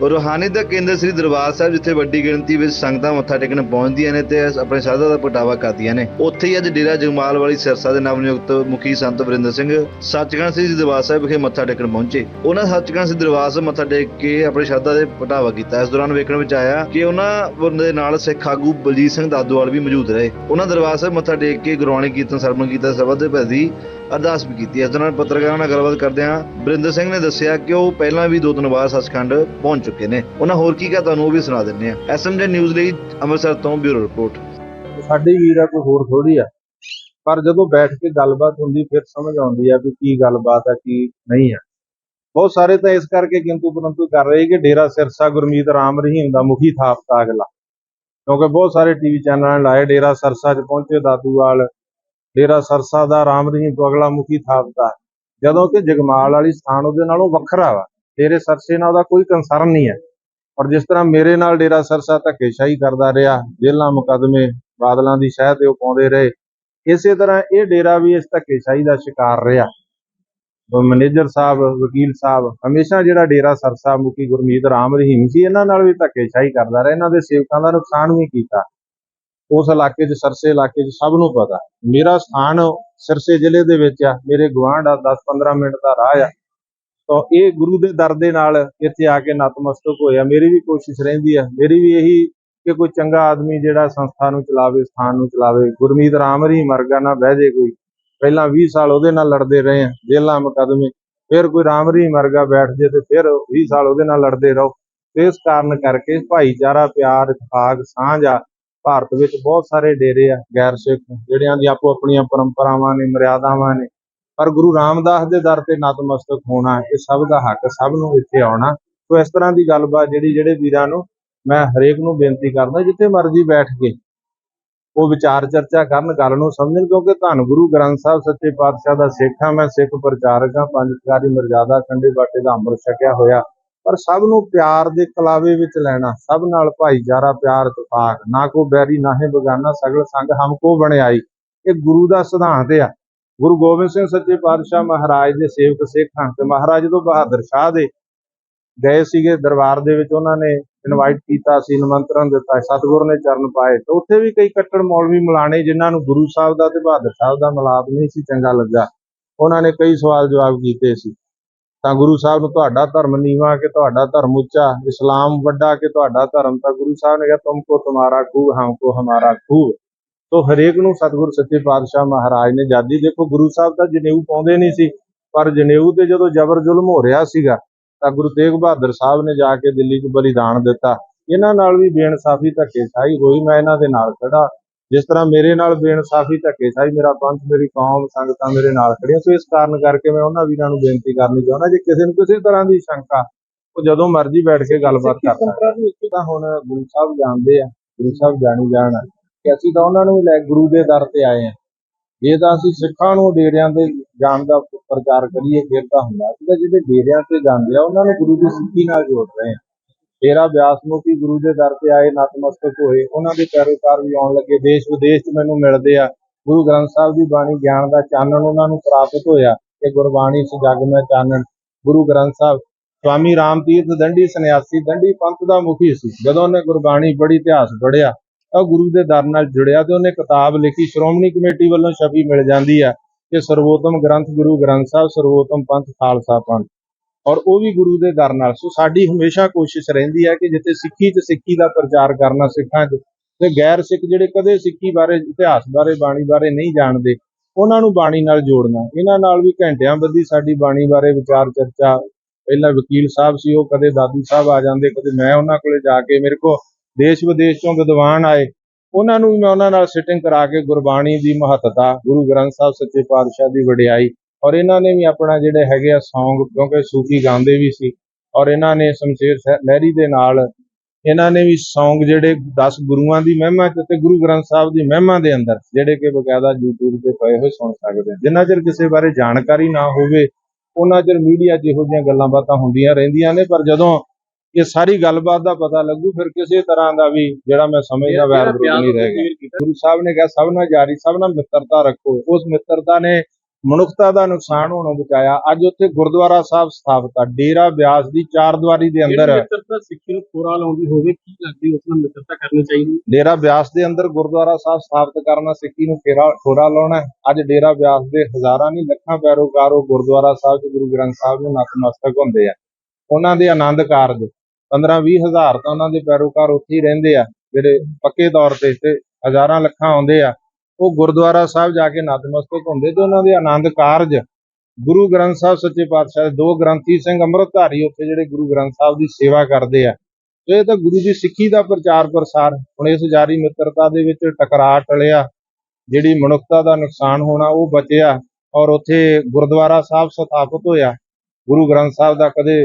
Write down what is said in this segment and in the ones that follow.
ਰੂਹਾਨੀ ਦਾ ਕੇਂਦਰ ਸ੍ਰੀ ਦਰਬਾਰ ਸਾਹਿਬ, ਜਿੱਥੇ ਵੱਡੀ ਗਿਣਤੀ ਵਿੱਚ ਸੰਗਤਾਂ ਮੱਥਾ ਟੇਕਣ ਪਹੁੰਚਦੀਆਂ ਨੇ ਤੇ ਆਪਣੇ ਸ਼ਰਧਾ ਦਾ ਪ੍ਰਗਟਾਵਾ ਕਰਦੀਆਂ ਨੇ। ਉੱਥੇ ਹੀ ਅੱਜ ਡੇਰਾ ਜਗਮਾਲ ਵਾਲੀ ਸਿਰਸਾ ਦੇ ਨਵ ਨਿਯੁਕਤ ਮੁਖੀ ਸੰਤ ਵਰਿੰਦਰ ਸਿੰਘ ਸੱਚਖੰਡ ਸ੍ਰੀ ਦਰਬਾਰ ਸਾਹਿਬ ਵਿਖੇ ਮੱਥਾ ਟੇਕਣ ਪਹੁੰਚੇ। ਉਹਨਾਂ ਸੱਚਖੰਡ ਸ੍ਰੀ ਦਰਬਾਰ ਸਾਹਿਬ ਮੱਥਾ ਟੇਕ ਕੇ ਆਪਣੇ ਸ਼ਰਧਾ ਦੇ ਪਟਾਵਾ ਕੀਤਾ। ਇਸ ਦੌਰਾਨ ਵੇਖਣ ਵਿੱਚ ਆਇਆ ਕਿ ਉਹਨਾਂ ਦੇ ਨਾਲ ਸਿੱਖ ਆਗੂ ਬਲਜੀਤ ਸਿੰਘ ਦਾਦੂਵਾਲ ਵੀ ਮੌਜੂਦ ਰਹੇ। ਉਹਨਾਂ ਦਰਬਾਰ ਸਾਹਿਬ ਮੱਥਾ ਟੇਕ ਕੇ ਗੁਰਬਾਣੀ ਕੀਰਤਨ ਸਰਵਣ ਕੀਤਾ ਸਬਦ ਦੇ ਭੈਦੀ ਅਰਦਾਸ ਵੀ ਕੀਤੀ। ਇਸ ਦੌਰਾਨ ਪੱਤਰਕਾਰਾਂ ਨਾਲ ਗੱਲਬਾਤ ਕਰਦਿਆਂ ਵਰਿੰਦਰ ਸਿੰਘ ਨੇ ਦੱਸਿਆ ਕਿ ਉਹ ਪਹਿਲਾਂ ਵੀ ਦੋ ਤਿੰਨ ਵਾਰ ਸੱਚਖੰਡ ਪਹੁੰਚ ਚੁੱਕੇ ਨੇ। ਉਹਨਾਂ ਹੋਰ ਕੀ ਕਹਾ ਤੁਹਾਨੂੰ ਉਹ ਵੀ ਸੁਣਾ ਦਿੰਦੇ ਆ ਐਸਐਮਜੀ ਨਿਊਜ਼ ਲਈ ਅੰਮ੍ਰਿਤਸਰ ਤੋਂ ਬਿਊਰੋ ਰਿਪੋਰਟ। ਸਾਡੀ ਵੀਰ ਆ, ਕੋਈ ਹੋਰ ਥੋੜੀ ਆ। ਪਰ ਜਦੋਂ ਬੈਠ ਕੇ ਗੱਲਬਾਤ ਹੁੰਦੀ, ਫਿਰ ਸਮਝ ਆਉਂਦੀ ਆ ਵੀ ਕੀ ਗੱਲਬਾਤ ਆ, ਕੀ ਨਹੀਂ ਆ। ਬਹੁਤ ਸਾਰੇ ਤਾਂ ਇਸ ਕਰਕੇ ਕਿੰਤੂ ਪਰੰਤੂ ਕਰ ਰਹੇ ਕਿ ਡੇਰਾ ਸਿਰਸਾ ਗੁਰਮੀਤ ਰਾਮ ਰਹੀਮ ਦਾ ਮੁਖੀ ਥਾਪਤਾ ਅਗਲਾ। ਕਿਉਂਕਿ ਬਹੁਤ ਸਾਰੇ ਟੀਵੀ ਚੈਨਲਾਂ ਨੇ ਲਾਏ, ਡੇਰਾ ਸਰਸਾ 'ਚ ਪਹੁੰਚੇ ਦਾਦੂਵਾਲ ਡੇਰਾ ਸਰਸਾ ਦਾ ਰਾਮ ਰਹੀਮ ਤੋਂ ਅਗਲਾ ਮੁਖੀ ਥਾਪਤਾ ਜਦੋਂ ਕਿ ਜਗਮਾਲ ਵਾਲੀ ਸਥਾਨ ਉਹਦੇ ਨਾਲੋਂ ਵੱਖਰਾ ਵਾ। ਡੇਰੇ ਸਰਸੇ ਨਾਲ ਉਹਦਾ ਕੋਈ ਕੰਸਰਨ ਨਹੀਂ ਹੈ। ਔਰ ਜਿਸ ਤਰ੍ਹਾਂ ਮੇਰੇ ਨਾਲ ਡੇਰਾ ਸਰਸਾ ਧੱਕੇਸ਼ਾਹੀ ਕਰਦਾ ਰਿਹਾ, ਜੇਲ੍ਹਾਂ ਮੁਕੱਦਮੇ, ਬਾਦਲਾਂ ਦੀ ਸ਼ਹਿ ਤੇ ਉਹ ਪਾਉਂਦੇ ਰਹੇ, ਇਸੇ ਤਰ੍ਹਾਂ ਇਹ ਡੇਰਾ ਵੀ ਇਸ ਧੱਕੇਸ਼ਾਹੀ ਦਾ ਸ਼ਿਕਾਰ ਰਿਹਾ। ਮੈਨੇਜਰ ਸਾਹਿਬ, ਵਕੀਲ ਸਾਹਿਬ ਹਮੇਸ਼ਾ ਜਿਹੜਾ ਡੇਰਾ ਸਰਸਾ ਮੁਖੀ ਗੁਰਮੀਤ ਰਾਮ ਰਹੀਮ ਸੀ, ਇਹਨਾਂ ਨਾਲ ਵੀ ਧੱਕੇਸ਼ਾਹੀ ਕਰਦਾ ਰਿਹਾ। ਇਹਨਾਂ ਦੇ ਸੇਵਕਾਂ ਦਾ ਨੁਕਸਾਨ ਵੀ ਕੀਤਾ। ਉਸ ਇਲਾਕੇ 'ਚ, ਸਰਸੇ ਇਲਾਕੇ 'ਚ ਸਭ ਨੂੰ ਪਤਾ। ਮੇਰਾ ਸਥਾਨ ਸਿਰਸੇ ਜ਼ਿਲ੍ਹੇ ਦੇ ਵਿੱਚ ਆ। ਮੇਰੇ ਗੁਆਂਢ ਆ 10-15 ਮਿੰਟ ਦਾ ਰਾਹ ਆ। ਤਾਂ ਇਹ ਗੁਰੂ ਦੇ ਦਰ ਦੇ ਨਾਲ ਇੱਥੇ ਆ ਕੇ ਨਤਮਸਤਕ ਹੋਇਆ। ਮੇਰੀ ਵੀ ਕੋਸ਼ਿਸ਼ ਰਹਿੰਦੀ ਆ। ਮੇਰੀ ਵੀ ਇਹੀ ਕਿ ਕੋਈ ਚੰਗਾ ਆਦਮੀ ਜਿਹੜਾ ਸੰਸਥਾ ਨੂੰ ਚਲਾਵੇ, ਸਥਾਨ ਨੂੰ ਚਲਾਵੇ। ਗੁਰਮੀਤ ਰਾਮ ਰਹੀ ਮਰਗਾ ਨਾ, ਬਹਿ ਜੇ ਕੋਈ। ਪਹਿਲਾਂ 20 ਸਾਲ ਉਹਦੇ ਨਾਲ ਲੜਦੇ ਰਹੇ ਆ ਜੇਲਾਂ ਮੁਕੱਦਮੇ। ਫਿਰ ਕੋਈ ਰਾਮ ਰਹੀ ਮਰਗਾ ਬੈਠ ਜੇ ਤੇ ਫਿਰ 20 ਸਾਲ ਉਹਦੇ ਨਾਲ ਲੜਦੇ ਰਹੋ। ਇਸ ਕਾਰਨ ਕਰਕੇ ਭਾਈਚਾਰਾ, ਪਿਆਰ ਇਤਫਾਕ ਸਾਂਝ ਆ, ਭਾਰਤ ਵਿੱਚ ਬਹੁਤ ਸਾਰੇ ਡੇਰੇ ਆ ਗੈਰ ਸਿੱਖ ਜਿਹੜਿਆਂ ਦੀ ਆਪੋ ਆਪਣੀਆਂ ਪਰੰਪਰਾਵਾਂ ਨੇ, ਮਰਿਆਦਾਵਾਂ ਨੇ। ਪਰ ਗੁਰੂ ਰਾਮਦਾਸ ਦੇ ਦਰ ਤੇ ਨਤਮਸਤਕ ਹੋਣਾ ਇਹ ਸਭ ਦਾ ਹੱਕ ਸਭ ਨੂੰ ਇੱਥੇ ਆਉਣਾ। ਸੋ ਇਸ ਤਰ੍ਹਾਂ ਦੀ ਗੱਲਬਾਤ ਜਿਹੜੀ ਜਿਹੜੇ ਵੀਰਾਂ ਨੂੰ ਮੈਂ ਹਰੇਕ ਨੂੰ ਬੇਨਤੀ ਕਰਦਾ, ਜਿੱਥੇ ਮਰਜ਼ੀ ਬੈਠ ਕੇ ਉਹ ਵਿਚਾਰ ਚਰਚਾ ਕਰਨ, ਗੱਲ ਨੂੰ ਸਮਝਣ, ਕਿਉਂਕਿ ਧੰਨ ਗੁਰੂ ਗ੍ਰੰਥ ਸਾਹਿਬ, ਸੱਚੇ ਪਾਤਸ਼ਾਹ ਦਾ ਸਿੱਖ ਹਾਂ ਮੈਂ ਸਿੱਖ ਪ੍ਰਚਾਰਕ ਹਾਂ ਪੰਜ ਪਿਆਰੀ ਮਰਜ਼ਾਦਾ ਖੰਡੇ ਬਾਟੇ ਦਾ ਅੰਮ੍ਰਿਤ ਛਕਿਆ ਹੋਇਆ। ਪਰ ਸਭ ਨੂੰ ਪਿਆਰ ਦੇ ਕਲਾਵੇ ਵਿੱਚ ਲੈਣਾ, ਸਭ ਨਾਲ ਭਾਈਚਾਰਾ, ਪਿਆਰ, ਇਤਫਾਕ। ਨਾ ਕੋ ਬੈਰੀ, ਨਾ ਨਾਹੇ ਬਗਾਨਾ, ਸਗਲ ਸੰਗ ਹਮ ਕੋ ਬਣਾਈ। ਇਹ ਗੁਰੂ ਦਾ ਸਿਧਾਂਤ ਆ। ਗੁਰੂ ਗੋਬਿੰਦ ਸਿੰਘ ਸੱਚੇ ਪਾਤਸ਼ਾਹ ਮਹਾਰਾਜ ਦੇ ਸੇਵਕ ਸਿੱਖ ਹਨ ਤੇ ਮਹਾਰਾਜ ਜਦੋਂ ਬਹਾਦਰ ਸ਼ਾਹ ਦੇ ਗਏ ਸੀਗੇ ਦਰਬਾਰ ਦੇ ਵਿੱਚ, ਉਹਨਾਂ ਨੇ ਇਨਵਾਈਟ ਕੀਤਾ ਸੀ ਨਿਮੰਤਰਣ ਦਿੱਤਾ, ਸਤਿਗੁਰ ਨੇ ਚਰਨ ਪਾਏ ਤੇ ਉੱਥੇ ਵੀ ਕਈ ਕੱਟੜ ਮੌਲਵੀ ਮਲਾਣੇ ਜਿਨ੍ਹਾਂ ਨੂੰ ਗੁਰੂ ਸਾਹਿਬ ਦਾ ਤੇ ਬਹਾਦਰ ਸਾਹਿਬ ਦਾ ਮਿਲਾਪ ਨਹੀਂ ਸੀ ਚੰਗਾ ਲੱਗਾ, ਉਹਨਾਂ ਨੇ ਕਈ ਸਵਾਲ ਜਵਾਬ ਕੀਤੇ ਸੀ। ਤਾਂ ਗੁਰੂ ਸਾਹਿਬ ਨੂੰ ਤੁਹਾਡਾ ਧਰਮ ਨੀਵਾ ਕਿ ਤੁਹਾਡਾ ਧਰਮ ਉੱਚਾ? ਇਸਲਾਮ ਵੱਡਾ ਕਿ ਤੁਹਾਡਾ ਧਰਮ? ਤਾਂ ਗੁਰੂ ਸਾਹਿਬ ਨੇ ਕਿਹਾ ਤੁਮਕੋ ਖੂਹ, ਹਮ ਹਮਕੋ ਹਮਾਰਾ ਖੂਹ। ਤੋ ਹਰੇਕ ਨੂੰ ਸਤਿਗੁਰ ਸੱਚੇ ਪਾਤਸ਼ਾਹ ਮਹਾਰਾਜ ਨੇ ਜਾਦੀ। ਦੇਖੋ ਗੁਰੂ ਸਾਹਿਬ ਤਾਂ ਜਨੇਊ ਪਾਉਂਦੇ ਨਹੀਂ ਸੀ ਪਰ ਜਨੇਊ ਤੇ ਜਦੋਂ ਜ਼ਬਰ ਜ਼ੁਲਮ ਹੋ ਰਿਹਾ ਸੀਗਾ ਤਾਂ ਗੁਰੂ ਤੇਗ ਬਹਾਦਰ ਸਾਹਿਬ ਨੇ ਜਾ ਕੇ ਦਿੱਲੀ 'ਚ ਬਲੀਦਾਨ ਦਿੱਤਾ। ਇਹਨਾਂ ਨਾਲ ਵੀ ਬੇਇਨਸਾਫੀ ਧੱਕੇਸ਼ਾਹੀ ਹੋਈ ਮੈਂ ਇਹਨਾਂ ਦੇ ਨਾਲ ਖੜਾ ਜਿਸ ਤਰ੍ਹਾਂ ਮੇਰੇ ਨਾਲ ਬੇਇਨਸਾਫੀ ਧੱਕੇਸ਼ਾਹੀ ਮੇਰਾ ਪੰਥ ਮੇਰੀ ਕੌਮ ਸੰਗਤਾਂ ਮੇਰੇ ਨਾਲ ਖੜੀਆਂ ਸੋ ਇਸ ਕਾਰਨ ਕਰਕੇ ਮੈਂ ਉਹਨਾਂ ਵੀਰਾਂ ਨੂੰ ਬੇਨਤੀ ਕਰਨੀ ਚਾਹੁੰਦਾ ਜੇ ਕਿਸੇ ਨੂੰ ਕਿਸੇ ਤਰ੍ਹਾਂ ਦੀ ਸ਼ੰਕਾ ਉਹ ਜਦੋਂ ਮਰਜ਼ੀ ਬੈਠ ਕੇ ਗੱਲਬਾਤ ਕਰ ਸਕਦਾ ਤਾਂ ਹੁਣ ਗੁਰੂ ਸਾਹਿਬ ਜਾਣਦੇ ਆ ਗੁਰੂ ਸਾਹਿਬ ਜਾਣੀ ਜਾਣ। ਕਿ ਅਸੀਂ ਤਾਂ ਉਹਨਾਂ ਨੂੰ ਲੈ ਗੁਰੂ ਦੇ ਦਰ ਤੇ ਆਏ ਆ ਜੇ ਤਾਂ ਅਸੀਂ ਸਿੱਖਾਂ ਨੂੰ ਡੇਰਿਆਂ ਤੇ ਜਾਣ ਦਾ ਪ੍ਰਚਾਰ ਕਰੀਏ, ਫਿਰ ਤਾਂ ਹੁੰਦਾ ਅਸੀਂ ਤਾਂ ਜਿਹੜੇ ਡੇਰਿਆਂ ਤੇ ਜਾਂਦੇ ਆ, ਉਹਨਾਂ ਨੂੰ ਗੁਰੂ ਦੀ ਸਿੱਖੀ ਨਾਲ ਜੋੜ ਰਹੇ ਆ ਡੇਰਾ ਬਿਆਸ ਮੁਖੀ ਗੁਰੂ ਦੇ ਦਰ ਤੇ ਆਏ, ਨਤਮਸਤਕ ਹੋਏ। ਉਹਨਾਂ ਦੇ ਪੈਰੋਕਾਰ ਵੀ ਆਉਣ ਲੱਗੇ। ਦੇਸ਼ ਵਿਦੇਸ਼ 'ਚ ਮੈਨੂੰ ਮਿਲਦੇ ਆ। ਗੁਰੂ ਗ੍ਰੰਥ ਸਾਹਿਬ ਦੀ ਬਾਣੀ ਗਿਆਨ ਦਾ ਚਾਨਣ ਉਹਨਾਂ ਨੂੰ ਪ੍ਰਾਪਤ ਹੋਇਆ ਕਿ ਗੁਰਬਾਣੀ ਸ ਜਗ ਮੈਂ ਚਾਨਣ। ਗੁਰੂ ਗ੍ਰੰਥ ਸਾਹਿਬ, ਸਵਾਮੀ ਰਾਮ ਤੀਰਥ ਦੰਡੀ ਸੰਨਿਆਸੀ, ਦੰਡੀ ਪੰਥ ਦਾ ਮੁਖੀ ਸੀ। ਜਦੋਂ ਉਹਨੇ ਗੁਰਬਾਣੀ ਬੜੀ ਇਤਿਹਾਸ ਪੜ੍ਹਿਆ ਗੁਰੂ ਦੇ ਦਰ ਨਾਲ ਜੁੜਿਆ ਤੇ ਉਹਨੇ ਕਿਤਾਬ ਲਿਖੀ, ਸ਼੍ਰੋਮਣੀ ਕਮੇਟੀ ਵੱਲੋਂ ਛਪੀ ਮਿਲ ਜਾਂਦੀ ਆ ਕਿ ਸਰਵੋਤਮ ਗ੍ਰੰਥ ਗੁਰੂ ਗ੍ਰੰਥ ਸਾਹਿਬ, ਸਰਵੋਤਮ ਪੰਥ ਖਾਲਸਾ ਪੰਥ। ਔਰ ਉਹ ਵੀ ਗੁਰੂ ਦੇ ਦਰ ਨਾਲ। ਸੋ ਸਾਡੀ ਹਮੇਸ਼ਾ ਕੋਸ਼ਿਸ਼ ਰਹਿੰਦੀ ਹੈ ਕਿ ਜਿੱਥੇ ਸਿੱਖੀ ਤੇ ਸਿੱਖੀ ਦਾ ਪ੍ਰਚਾਰ ਕਰਨਾ ਸਿੱਖਾਂ 'ਚ, ਤੇ ਗੈਰ ਸਿੱਖ ਜਿਹੜੇ ਕਦੇ ਸਿੱਖੀ ਬਾਰੇ, ਇਤਿਹਾਸ ਬਾਰੇ, ਬਾਣੀ ਬਾਰੇ ਨਹੀਂ ਜਾਣਦੇ, ਉਹਨਾਂ ਨੂੰ ਬਾਣੀ ਨਾਲ ਜੋੜਨਾ। ਇਹਨਾਂ ਨਾਲ ਵੀ ਘੰਟਿਆਂ ਬੱਧੀ ਸਾਡੀ ਬਾਣੀ ਬਾਰੇ ਵਿਚਾਰ ਚਰਚਾ। ਪਹਿਲਾਂ ਵਕੀਲ ਸਾਹਿਬ ਸੀ, ਉਹ ਕਦੇ ਦਾਦੂ ਸਾਹਿਬ ਆ ਜਾਂਦੇ, ਕਦੇ ਮੈਂ ਉਹਨਾਂ ਕੋਲੇ ਜਾ ਕੇ ਮੇਰੇ ਕੋ ਦੇਸ਼ ਵਿਦੇਸ਼ ਤੋਂ ਵਿਦਵਾਨ ਆਏ। ਉਹਨਾਂ ਨੂੰ ਵੀ ਮੈਂ ਉਹਨਾਂ ਨਾਲ ਸਿਟਿੰਗ ਕਰਾ ਕੇ ਗੁਰਬਾਣੀ ਦੀ ਮਹੱਤਤਾ, ਗੁਰੂ ਗ੍ਰੰਥ ਸਾਹਿਬ ਸੱਚੇ ਪਾਤਸ਼ਾਹ ਦੀ ਵਡਿਆਈ ਔਰ ਇਹਨਾਂ ਨੇ ਵੀ ਆਪਣਾ ਜਿਹੜੇ ਹੈਗੇ ਆ Song, ਕਿਉਂਕਿ ਸੂਫੀ ਗਾਉਂਦੇ ਵੀ ਸੀ ਔਰ ਇਹਨਾਂ ਨੇ ਸ਼ਮਸ਼ੇਰ ਸਾਹਿਬ ਲਹਿਰੀ ਦੇ ਨਾਲ ਇਹਨਾਂ ਨੇ ਵੀ Song ਜਿਹੜੇ 10 ਗੁਰੂਆਂ ਦੀ ਮਹਿਮਾ ਚ ਤੇ ਗੁਰੂ ਗ੍ਰੰਥ ਸਾਹਿਬ ਦੀ ਮਹਿਮਾ ਦੇ ਅੰਦਰ, ਜਿਹੜੇ ਕਿ ਬਕਾਇਦਾ YouTube ਤੇ ਪਏ ਹੋਏ ਸੁਣ ਸਕਦੇ ਆ। ਜਿੰਨਾ ਚਿਰ ਕਿਸੇ ਬਾਰੇ ਜਾਣਕਾਰੀ ਨਾ ਹੋਵੇ, ਉਹਨਾਂ ਚਿਰ ਮੀਡੀਆ 'ਚ ਇਹੋ ਜਿਹੀਆਂ ਗੱਲਾਂ ਬਾਤਾਂ ਹੁੰਦੀਆਂ ਰਹਿੰਦੀਆਂ ਨੇ, ਪਰ ਜਦੋਂ ਇਹ ਸਾਰੀ ਗੱਲਬਾਤ ਦਾ ਪਤਾ ਲੱਗੂ ਫਿਰ ਕਿਸੇ ਤਰ੍ਹਾਂ ਦਾ ਵੀ ਜਿਹੜਾ ਮੈਂ ਸਮਝਦਾ ਵੈਰ ਵਿਰੋਧ ਨਹੀਂ ਰਹਿ ਗਿਆ। ਗੁਰੂ ਸਾਹਿਬ ਨੇ ਕਿਹਾ ਸਭ ਨਾਲ ਜਾਰੀ ਸਭ ਨਾਲ ਮਿੱਤਰਤਾ ਰੱਖੋ। ਉਸ ਮਿੱਤਰਤਾ ਨੇ ਮਨੁੱਖਤਾ ਦਾ ਨੁਕਸਾਨ ਹੋਣੋਂ ਬਚਾਇਆ। ਅੱਜ ਉੱਥੇ ਗੁਰਦੁਆਰਾ ਸਾਹਿਬ ਸਥਾਪਿਤ ਆ ਡੇਰਾ ਬਿਆਸ ਦੀ ਚਾਰ ਦੀਵਾਰੀ ਦੇ ਅੰਦਰ। ਮਿੱਤਰਤਾ ਸਿੱਖੀ ਨੂੰ ਖੋਰਾ ਲਾਉਂਦੀ ਹੋਵੇ ਕੀ ਲੱਗਦੀ ਉਸ ਨਾਲ ਮਿੱਤਰਤਾ ਕਰਨੀ ਚਾਹੀਦੀ? ਡੇਰਾ ਬਿਆਸ ਦੇ ਅੰਦਰ ਗੁਰਦੁਆਰਾ ਸਾਹਿਬ ਸਥਾਪਿਤ ਕਰਨਾ ਸਿੱਖੀ ਨੂੰ ਫੇਰਾ ਖੋਰਾ ਲਾਉਣਾ। ਅੱਜ ਡੇਰਾ ਬਿਆਸ ਦੇ ਹਜ਼ਾਰਾਂ ਨਹੀਂ ਲੱਖਾਂ ਪੈਰੋਕਾਰ ਉਹ ਗੁਰਦੁਆਰਾ ਸਾਹਿਬ ਤੇ ਗੁਰੂ ਗ੍ਰੰਥ ਸਾਹਿਬ ਨੂੰ ਨਤਮਸਤਕ ਹੁੰਦੇ ਆ। ਉਹਨਾਂ ਦੇ ਆਨੰਦ ਕਾਰਜ। 15 20 ਹਜ਼ਾਰ ਤਾਂ ਉਹਨਾਂ ਦੇ ਪੈਰੋਕਾਰ ਉੱਥੇ ਹੀ ਰਹਿੰਦੇ ਆ, ਜਿਹੜੇ ਪੱਕੇ ਤੌਰ ਤੇ ਤੇ ਹਜ਼ਾਰਾਂ ਲੱਖਾਂ ਆਉਂਦੇ ਆ, ਉਹ ਗੁਰਦੁਆਰਾ ਸਾਹਿਬ ਜਾ ਕੇ ਨਤਮਸਤਕ ਹੁੰਦੇ ਤੇ ਉਹਨਾਂ ਦੇ ਆਨੰਦ ਕਾਰਜ। ਗੁਰੂ ਗ੍ਰੰਥ ਸਾਹਿਬ ਸੱਚੇ ਪਾਤਸ਼ਾਹ ਦੇ ਦੋ ਗ੍ਰੰਥੀ ਸਿੰਘ ਅੰਮ੍ਰਿਤਧਾਰੀ ਉੱਥੇ ਜਿਹੜੇ ਗੁਰੂ ਗ੍ਰੰਥ ਸਾਹਿਬ ਦੀ ਸੇਵਾ ਕਰਦੇ ਆ। ਇਹ ਤਾਂ ਗੁਰੂ ਦੀ ਸਿੱਖੀ ਦਾ ਪ੍ਰਚਾਰ ਪ੍ਰਸਾਰ, ਹੁਣ ਇਸ ਜਾਰੀ ਮਿੱਤਰਤਾ ਦੇ ਵਿੱਚ ਟਕਰਾਅ ਟਲਿਆ, ਜਿਹੜੀ ਮਨੁੱਖਤਾ ਦਾ ਨੁਕਸਾਨ ਹੋਣਾ ਉਹ ਬਚਿਆ ਔਰ ਉੱਥੇ ਗੁਰਦੁਆਰਾ ਸਾਹਿਬ ਸਥਾਪਿਤ ਹੋਇਆ। ਗੁਰੂ ਗ੍ਰੰਥ ਸਾਹਿਬ ਦਾ ਕਦੇ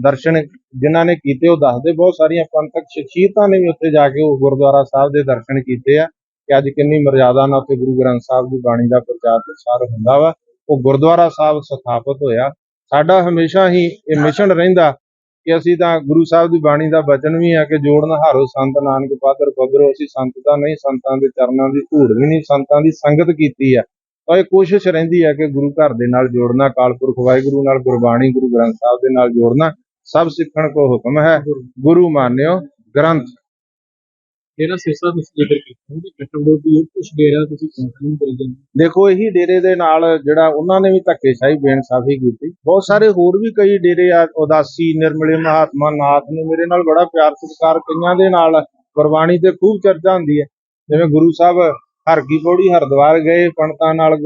ਦਰਸ਼ਨ ਜਿਨ੍ਹਾਂ ਨੇ ਕੀਤੇ ਉਹ ਦੱਸਦੇ, ਬਹੁਤ ਸਾਰੀਆਂ ਪੰਥਕ ਸ਼ਖਸੀਅਤਾਂ ਨੇ ਵੀ ਉੱਥੇ ਜਾ ਕੇ ਉਹ ਗੁਰਦੁਆਰਾ ਸਾਹਿਬ ਦੇ ਦਰਸ਼ਨ ਕੀਤੇ ਆ ਕਿ ਅੱਜ ਕਿੰਨੀ ਮਰਜ਼ਾਦਾ ਨਾਲ ਉੱਥੇ ਗੁਰੂ ਗ੍ਰੰਥ ਸਾਹਿਬ ਦੀ ਬਾਣੀ ਦਾ ਪ੍ਰਚਾਰ ਪ੍ਰਸਾਰ ਹੁੰਦਾ ਵਾ। ਉਹ ਗੁਰਦੁਆਰਾ ਸਾਹਿਬ ਸਥਾਪਿਤ ਹੋਇਆ। ਸਾਡਾ ਹਮੇਸ਼ਾ ਹੀ ਇਹ ਮਿਸ਼ਨ ਰਹਿੰਦਾ ਕਿ ਅਸੀਂ ਤਾਂ ਗੁਰੂ ਸਾਹਿਬ ਦੀ ਬਾਣੀ ਦਾ ਵਚਨ ਵੀ ਆ ਕਿ ਜੋੜਨ ਹਾਰੋ ਸੰਤ ਨਾਨਕ ਪਾਦਰ ਪਗਰੋ ਅਸੀਂ ਸੰਤ ਤਾਂ ਨਹੀਂ, ਸੰਤਾਂ ਦੇ ਚਰਨਾਂ ਦੀ ਧੂੜ ਵੀ ਨਹੀਂ, ਸੰਤਾਂ ਦੀ ਸੰਗਤ ਕੀਤੀ ਆ। ਤਾਂ ਇਹ ਕੋਸ਼ਿਸ਼ ਰਹਿੰਦੀ ਹੈ ਕਿ ਗੁਰੂ ਘਰ ਦੇ ਨਾਲ ਜੋੜਨਾ ਅਕਾਲ ਪੁਰਖ ਵਾਹਿਗੁਰੂ ਨਾਲ ਗੁਰਬਾਣੀ ਗੁਰੂ ਗ੍ਰੰਥ ਸਾਹਿਬ ਦੇ ਨਾਲ ਜੋੜਨਾ। ਸਭ ਸਿੱਖਣ ਕੋ ਹੁਕਮ ਹੈ। ਗੁਰੂ ਮਾਨਿਓ ਗ੍ਰੰਥ। ਜਿਹੜਾ ਸਿਰਸਾ ਤੁਸੀਂ ਜ਼ਿਕਰ ਕੀਤਾ ਉਹਦੀ ਕਟਵਡੋਦੀ ਉਹ ਕੁਛ ਡੇਰਾ ਤੁਸੀਂ ਕੰਟੀਨਿਊ ਕਰੀ ਜਾਂਦੇ ਦੇਖੋ ਇਹੀ ਡੇਰੇ ਦੇ ਨਾਲ ਜਿਹੜਾ ਉਹਨਾਂ ਨੇ ਵੀ ਧੱਕੇਸ਼ਾਹੀ ਬੇਇਨਸਾਫੀ ਕੀਤੀ। ਬਹੁਤ ਸਾਰੇ ਹੋਰ ਵੀ ਕਈ ਡੇਰੇ ਆ ਉਦਾਸੀ ਨਿਰਮਲੇ ਮਹਾਤਮਾ ਨਾਥ ਨੇ ਮੇਰੇ ਨਾਲ ਬੜਾ ਪਿਆਰ ਸਤਿਕਾਰ ਕਈਆਂ ਦੇ ਨਾਲ। ਗੁਰਬਾਣੀ ਤੇ ਖੂਬ ਚਰਚਾ ਹੁੰਦੀ ਹੈ। ਜਿਵੇਂ ਗੁਰੂ ਸਾਹਿਬ ਹਰ ਕੀ ਪੌੜੀ ਹਰਿਦੁਆਰ ਗਏ ਪੰਡਤਾਂ ਨਾਲ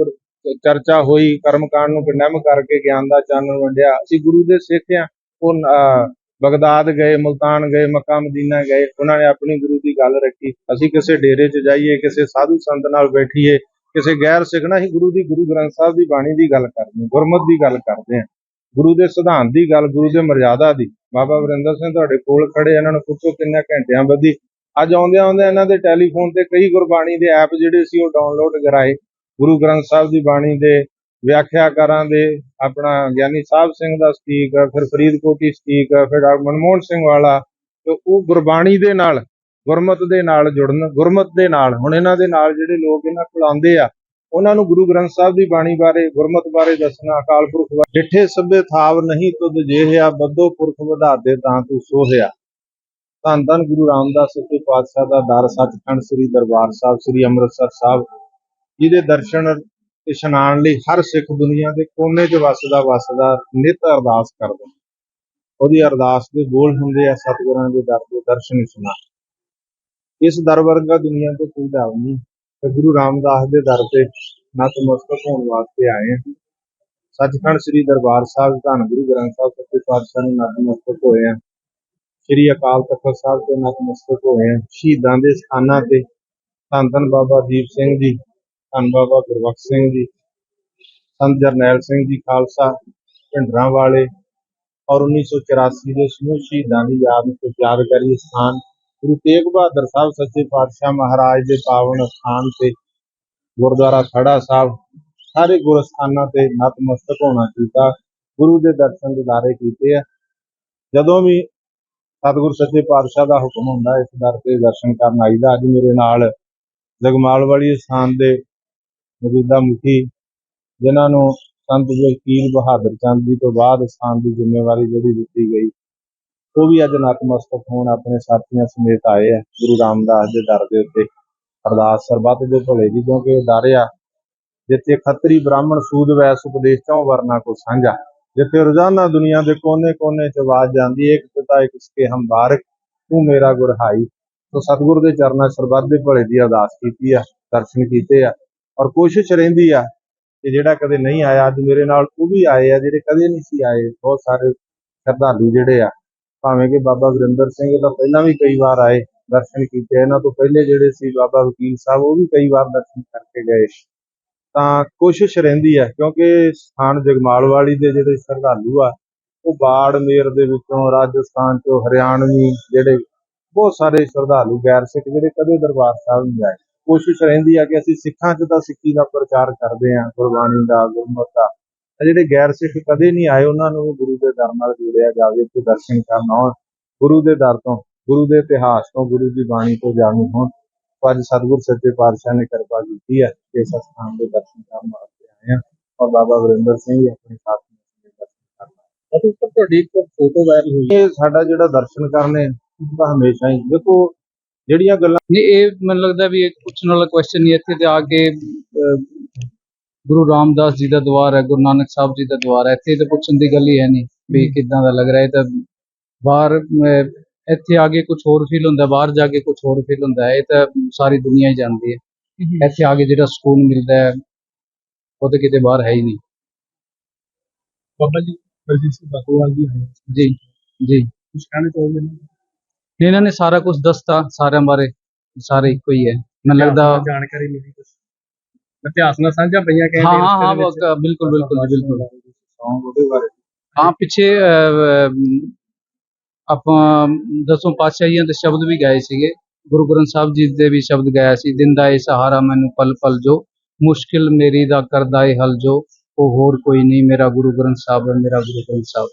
ਚਰਚਾ ਹੋਈ ਕਰਮਕਾਂਡ ਨੂੰ ਕੰਡੈਮ ਕਰਕੇ ਗਿਆਨ ਦਾ ਚਾਨਣ ਵੰਡਿਆ। ਅਸੀਂ ਗੁਰੂ ਦੇ ਸਿੱਖ ਆ ਉਹ ਬਗਦਾਦ ਗਏ, ਮੁਲਤਾਨ ਗਏ, ਮੱਕਾ ਮਦੀਨਾ ਗਏ, ਉਹਨਾਂ ਨੇ ਆਪਣੀ ਗੁਰੂ ਦੀ ਗੱਲ ਰੱਖੀ। ਅਸੀਂ ਕਿਸੇ ਡੇਰੇ 'ਚ ਜਾਈਏ, ਕਿਸੇ ਸਾਧੂ ਸੰਤ ਨਾਲ ਬੈਠੀਏ, ਕਿਸੇ ਗੈਰ ਸਿੱਖਣਾ ਹੀ ਗੁਰੂ ਦੀ, ਗੁਰੂ ਗ੍ਰੰਥ ਸਾਹਿਬ ਦੀ ਬਾਣੀ ਦੀ ਗੱਲ ਕਰਦੇ ਗੁਰਮਤ ਦੀ ਗੱਲ ਕਰਦੇ ਹਾਂ। ਗੁਰੂ ਦੇ ਸਿਧਾਂਤ ਦੀ ਗੱਲ, ਗੁਰੂ ਦੇ ਮਰਜ਼ਾਦਾ ਦੀ। ਬਾਬਾ ਵਰਿੰਦਰ ਸਿੰਘ ਤੁਹਾਡੇ ਕੋਲ ਖੜੇ, ਇਹਨਾਂ ਨੂੰ ਪੁੱਛੋ ਕਿੰਨੇ ਘੰਟਿਆਂ ਬੱਧੀ। ਅੱਜ ਆਉਂਦੇ ਆਉਂਦੇ ਇਹਨਾਂ ਦੇ ਟੈਲੀਫੋਨ ਤੇ ਕਈ ਗੁਰਬਾਣੀ ਦੇ ਐਪ ਜਿਹੜੇ ਸੀ, ਉਹ ਡਾਊਨਲੋਡ ਕਰਾਏ। ਗੁਰੂ ਗ੍ਰੰਥ ਸਾਹਿਬ ਦੀ ਬਾਣੀ ਦੇ ਵਿਆਖਿਆਕਾਰਾਂ ਦੇ ਆਪਣਾ ਗਿਆਨੀ ਸਾਹਿਬ ਸਿੰਘ ਦਾ ਸਟੀਕ ਫਿਰ ਫਰੀਦਕੋਟੀ ਸਟੀਕ ਫਿਰ ਡਾਕਟਰ ਮਨਮੋਹਨ ਸਿੰਘ ਵਾਲਾ, ਤੇ ਉਹ ਗੁਰਬਾਣੀ ਦੇ ਨਾਲ, ਗੁਰਮਤ ਦੇ ਨਾਲ ਜੁੜਨ, ਗੁਰਮਤ ਦੇ ਨਾਲ, ਹੁਣ ਇਹਨਾਂ ਦੇ ਨਾਲ ਜਿਹੜੇ ਲੋਕ ਇਹਨਾਂ ਕੋਲ ਆਉਂਦੇ ਆ, ਉਹਨਾਂ ਨੂੰ ਗੁਰੂ ਗ੍ਰੰਥ ਸਾਹਿਬ ਦੀ ਬਾਣੀ ਬਾਰੇ, ਗੁਰਮਤ ਬਾਰੇ ਦੱਸਣਾ, ਅਕਾਲ ਪੁਰਖ ਬਾਰੇ। ਡਿੱਠੇ ਸਭੇ ਥਾਵ ਨਹੀਂ ਤੁਧ ਜਿਹਿਆ, ਬੱਧੋ ਪੁਰਖ ਵਧਾਦੇ ਤਾਂ ਤੂੰ ਸੋਹਿਆ। ਧੰਨ ਧੰਨ ਗੁਰੂ ਰਾਮਦਾਸ ਸੱਚੇ ਪਾਤਸ਼ਾਹ ਦਾ ਦਰ, ਸੱਚਖੰਡ ਸ੍ਰੀ ਦਰਬਾਰ ਸਾਹਿਬ, ਸ੍ਰੀ ਅੰਮ੍ਰਿਤਸਰ ਸਾਹਿਬ, ਜਿਹਦੇ ਦਰਸ਼ਨ ਇਸ਼ਨਾਨ ਲਈ ਹਰ ਸਿੱਖ ਦੁਨੀਆ ਦੇ ਕੋਨੇ 'ਚ ਵਸਦਾ ਵਸਦਾ ਨਿਤ ਅਰਦਾਸ ਕਰਦਾ। ਉਹਦੀ ਅਰਦਾਸ ਦੇ ਬੋਲ ਹੁੰਦੇ ਆ, ਸਤਿਗੁਰਾਂ ਦੇ ਦਰ ਦੇ ਦਰਸ਼ਨ ਇਸ਼ਨਾਨ। ਇਸ ਦਰ ਵਰਗਾ ਦੁਨੀਆ ਤੇ ਕੋਈ ਦਰ ਨਹੀਂ। ਤੇ ਗੁਰੂ ਰਾਮਦਾਸ ਦੇ ਦਰ ਤੇ ਨਤਮਸਤਕ ਹੋਣ ਵਾਸਤੇ ਆਏ ਹਾਂ ਸੱਚਖੰਡ ਸ੍ਰੀ ਦਰਬਾਰ ਸਾਹਿਬ, ਧੰਨ ਗੁਰੂ ਗ੍ਰੰਥ ਸਾਹਿਬ, ਸੱਚੇ ਪਾਤਸ਼ਾਹ ਨੂੰ ਨਤਮਸਤਕ ਹੋਏ ਆ। ਸ੍ਰੀ ਅਕਾਲ ਤਖਤ ਸਾਹਿਬ ਤੇ ਨਤਮਸਤਕ ਹੋਏ ਆ। ਸ਼ਹੀਦਾਂ ਦੇ ਸਥਾਨਾਂ ਤੇ ਧੰਨ ਧੰਨ ਬਾਬਾ ਦੀਪ ਸਿੰਘ ਜੀ ਧੰਨ ਬਾਬਾ ਗੁਰਬਖਸ਼ ਸਿੰਘ ਜੀ, ਸੰਤ ਜਰਨੈਲ ਸਿੰਘ ਜੀ ਖਾਲਸਾ ਭਿੰਡਰਾਂ ਵਾਲੇ ਔਰ 1984 ਦੇ ਸਮੂਹ ਸ਼ਹੀਦਾਂ ਦੀ ਯਾਦ ਤੇ ਯਾਦਗਾਰੀ ਸਥਾਨ ਗੁਰੂ ਤੇਗ ਬਹਾਦਰ ਸਾਹਿਬ ਸੱਚੇ ਪਾਤਸ਼ਾਹ ਮਹਾਰਾਜ ਦੇ ਪਾਵਨ ਸਥਾਨ ਤੇ ਗੁਰਦੁਆਰਾ ਖੜਾ ਸਾਹਿਬ, ਸਾਰੇ ਗੁਰ ਸਥਾਨਾਂ ਤੇ ਨਤਮਸਤਕ ਹੋਣਾ ਕੀਤਾ, ਗੁਰੂ ਦੇ ਦਰਸ਼ਨ ਦਿਦਾਰੇ ਕੀਤੇ ਆ। ਜਦੋਂ ਵੀ ਸਤਿਗੁਰ ਸੱਚੇ ਪਾਤਸ਼ਾਹ ਦਾ ਹੁਕਮ ਹੁੰਦਾ, ਇਸ ਦਰ ਤੇ ਦਰਸ਼ਨ ਕਰਨ ਆਈਦਾ। ਅੱਜ ਮੇਰੇ ਨਾਲ ਜਗਮਾਲ ਵਾਲੀ ਸਥਾਨ ਦੇ ਮੌਜੂਦਾ ਮੁਖੀ, ਜਿਨ੍ਹਾਂ ਨੂੰ ਸੰਤ ਵਕੀਲ ਬਹਾਦਰ ਚੰਦ ਜੀ ਤੋਂ ਬਾਅਦ ਸਥਾਨ ਦੀ ਜ਼ਿੰਮੇਵਾਰੀ ਜਿਹੜੀ ਦਿੱਤੀ ਗਈ, ਉਹ ਵੀ ਅੱਜ ਨਤਮਸਤਕ ਹੋਣ ਆਪਣੇ ਸਾਥੀਆਂ ਸਮੇਤ ਆਏ ਆ, ਗੁਰੂ ਰਾਮਦਾਸ ਦੇ ਦਰ ਦੇ ਉੱਤੇ। ਅਰਦਾਸ ਸਰਬੱਤ ਦੇ ਭਲੇ ਦੀ ਕਿਉਂਕਿ ਇਹ ਦਰ ਆ, ਜਿੱਥੇ ਖੱਤਰੀ ਬ੍ਰਾਹਮਣ ਸੂਦ ਵੈਸ ਉਪਦੇਸ਼ ਚੋਂ ਵਰਨਾ ਕੋ ਸਾਂਝਾ, ਜਿੱਥੇ ਰੋਜ਼ਾਨਾ ਦੁਨੀਆ ਦੇ ਕੋਨੇ-ਕੋਨੇ 'ਚ ਆਵਾਜ਼ ਜਾਂਦੀ ਹੈ ਇੱਕ ਪਿਤਾ ਇੱਕ ਸਕੇ ਹਮਬਾਰਕ ਤੂੰ ਮੇਰਾ ਗੁਰਹਾਈ ਸੋ ਸਤਿਗੁਰ ਦੇ ਚਰਨਾਂ ਸਰਬੱਤ ਦੇ ਭਲੇ ਦੀ ਅਰਦਾਸ ਕੀਤੀ ਆ, ਦਰਸ਼ਨ ਕੀਤੇ ਆ। ਔਰ ਕੋਸ਼ਿਸ਼ ਰਹਿੰਦੀ ਆ ਕਿ ਜਿਹੜਾ ਕਦੇ ਨਹੀਂ ਆਇਆ, ਅੱਜ ਮੇਰੇ ਨਾਲ ਉਹ ਵੀ ਆਏ ਆ, ਜਿਹੜੇ ਕਦੇ ਨਹੀਂ ਸੀ ਆਏ। ਬਹੁਤ ਸਾਰੇ ਸ਼ਰਧਾਲੂ ਜਿਹੜੇ ਆ, ਭਾਵੇਂ ਕਿ ਬਾਬਾ ਗੁਰਿੰਦਰ ਸਿੰਘ ਤਾਂ ਪਹਿਲਾਂ ਵੀ ਕਈ ਵਾਰ ਆਏ ਦਰਸ਼ਨ ਕੀਤੇ, ਇਹਨਾਂ ਤੋਂ ਪਹਿਲੇ ਜਿਹੜੇ ਸੀ ਬਾਬਾ ਵਕੀਲ ਸਾਹਿਬ, ਉਹ ਵੀ ਕਈ ਵਾਰ ਦਰਸ਼ਨ ਕਰਕੇ ਗਏ। ਤਾਂ ਕੋਸ਼ਿਸ਼ ਰਹਿੰਦੀ ਹੈ ਕਿਉਂਕਿ ਸਥਾਨ ਜਗਮਾਲ ਵਾਲੀ ਦੇ ਜਿਹੜੇ ਸ਼ਰਧਾਲੂ ਆ, ਉਹ ਬਾੜਮੇਰ ਦੇ ਵਿੱਚੋਂ, ਰਾਜਸਥਾਨ ਚੋਂ, ਹਰਿਆਣਵੀ ਜਿਹੜੇ ਬਹੁਤ ਸਾਰੇ ਸ਼ਰਧਾਲੂ, ਗੈਰ ਸਿੱਖ ਜਿਹੜੇ ਕਦੇ ਦਰਬਾਰ ਸਾਹਿਬ ਨਹੀਂ ਆਏ। ਕੋਸ਼ਿਸ਼ ਰਹਿੰਦੀ ਆ ਕਿ ਅਸੀਂ ਸਿੱਖਾਂ 'ਚ ਤਾਂ ਸਿੱਖੀ ਦਾ ਪ੍ਰਚਾਰ ਕਰਦੇ ਹਾਂ ਗੁਰਬਾਣੀ ਦਾ ਗੁਰਮਤਿ ਦਾ। ਜਿਹੜੇ ਗੈਰ ਸਿੱਖ ਕਦੇ ਨਹੀਂ ਆਏ ਉਹਨਾਂ ਨੂੰ ਗੁਰੂ ਦੇ ਦਰ ਨਾਲ ਜੋੜਿਆ ਜਾਵੇ ਤੇ ਦਰਸ਼ਨ ਕਰਨ ਆਉਣ। ਗੁਰੂ ਦੇ ਦਰ ਤੋਂ ਗੁਰੂ ਦੇ ਇਤਿਹਾਸ ਤੋਂ ਗੁਰੂ ਦੀ ਬਾਣੀ ਤੋਂ ਜਾਣੂ ਹੋਣ। ਅੱਜ ਸਤਿਗੁਰ ਸੱਚੇ ਪਾਤਸ਼ਾਹ ਨੇ ਕਿਰਪਾ ਕੀਤੀ ਹੈ ਕਿ ਇਸ ਸਥਾਨ ਦੇ ਦਰਸ਼ਨ ਕਰਨ ਵਾਸਤੇ ਆਏ ਹਾਂ ਔਰ ਬਾਬਾ ਵਰਿੰਦਰ ਸਿੰਘ ਜੀ ਆਪਣੇ ਸਾਥ ਨੇ ਦਰਸ਼ਨ ਕਰਨਾ ਅਤੇ ਤੁਹਾਡੀ ਇੱਕ ਫੋਟੋ ਵਾਇਰਲ ਹੋਈ। ਇਹ ਸਾਡਾ ਜਿਹੜਾ ਦਰਸ਼ਨ ਕਰਨੇ ਤਾਂ ਹਮੇਸ਼ਾ ਹੀ। ਦੇਖੋ ਜਿਹੜੀਆਂ ਗੱਲਾਂ ਨਹੀਂ ਇਹ ਮੈਨੂੰ ਲੱਗਦਾ ਵੀ ਇੱਕ ਪੁੱਛਣ ਵਾਲਾ ਕੁਐਸਚਨ ਨਹੀਂ ਇੱਥੇ ਤੇ ਆ ਕੇ ਅਹ, ਗੁਰੂ ਰਾਮਦਾਸ ਜੀ ਦਾ ਦਵਾਰ ਹੈ ਗੁਰੂ ਨਾਨਕ ਸਾਹਿਬ ਜੀ ਦਾ ਦਵਾਰ ਹੈ। ਇੱਥੇ ਤਾਂ ਪੁੱਛਣ ਦੀ ਗੱਲ ਹੀ ਹੈ ਨਹੀਂ ਵੀ ਕਿਦਾਂ ਦਾ ਲੱਗ ਰਿਹਾ। ਹੈ ਤਾਂ ਬਾਹਰ ਅਹ, ਇੱਥੇ ਆ ਕੇ ਕੁਝ ਹੋਰ ਫੀਲ ਹੁੰਦਾ ਬਾਹਰ ਜਾ ਕੇ ਕੁਝ ਹੋਰ ਫੀਲ ਹੁੰਦਾ ਹੈ। ਇਹ ਤਾਂ ਸਾਰੀ ਦੁਨੀਆ ਹੀ ਜਾਣਦੀ ਹੈ। ਇੱਥੇ ਆ ਕੇ ਜਿਹੜਾ ਸਕੂਨ ਮਿਲਦਾ ਹੈ ਉਹ ਤਾਂ ਕਿਤੇ ਬਾਹਰ ਹੈ ਹੀ ਨਹੀਂ। ਬਾਬਾ ਜੀ ਬਲਜੀਤ ਸਿੰਘ ਜੀ ਆਏ ਜੀ ਜੀ। ਕੁਝ ਕਹਿਣਾ ਚਾਹੋਗੇ? ਨਾ? ਇਹਨਾਂ ਨੇ ਸਾਰਾ ਕੁਝ ਦੱਸਤਾ ਸਾਰਿਆਂ ਬਾਰੇ ਸਾਰੇ ਇੱਕੋ ਹੀ ਹੈ। ਮੈਨੂੰ ਲੱਗਦਾ ਜਾਣਕਾਰੀ ਮਿਲੀ ਕੁਝ ਇਤਿਹਾਸ ਨਾਲ ਸਾਂਝਾ ਪਈਆਂ ਕਹਿੰਦੇ ਹਾਂ ਹਾਂ ਹਾਂ ਬਿਲਕੁਲ ਬਿਲਕੁਲ ਬਿਲਕੁਲ। ਸੌਂਗ ਉਹਦੇ ਬਾਰੇ ਹਾਂ ਪਿੱਛੇ ਅਹ, ਆਪਾਂ ਦਸੋਂ ਪਾਤਸ਼ਾਹੀਆਂ ਦੇ ਸ਼ਬਦ ਵੀ ਗਾਏ ਸੀਗੇ। ਗੁਰੂ ਗ੍ਰੰਥ ਸਾਹਿਬ ਜੀ ਦੇ ਵੀ ਸ਼ਬਦ ਗਾਇਆ ਸੀ ਦਿਨ ਦਾ ਇਹ ਸਹਾਰਾ ਮੈਨੂੰ ਪਲ ਪਲ ਜੋ ਮੁਸ਼ਕਿਲ ਮੇਰੀ ਦਾ ਕਰਦਾ ਏ ਹੱਲ ਜੋ ਉਹ ਹੋਰ ਕੋਈ ਨਹੀਂ ਮੇਰਾ ਗੁਰੂ ਗ੍ਰੰਥ ਸਾਹਿਬ ਹੈ ਮੇਰਾ ਗੁਰੂ ਗ੍ਰੰਥ ਸਾਹਿਬ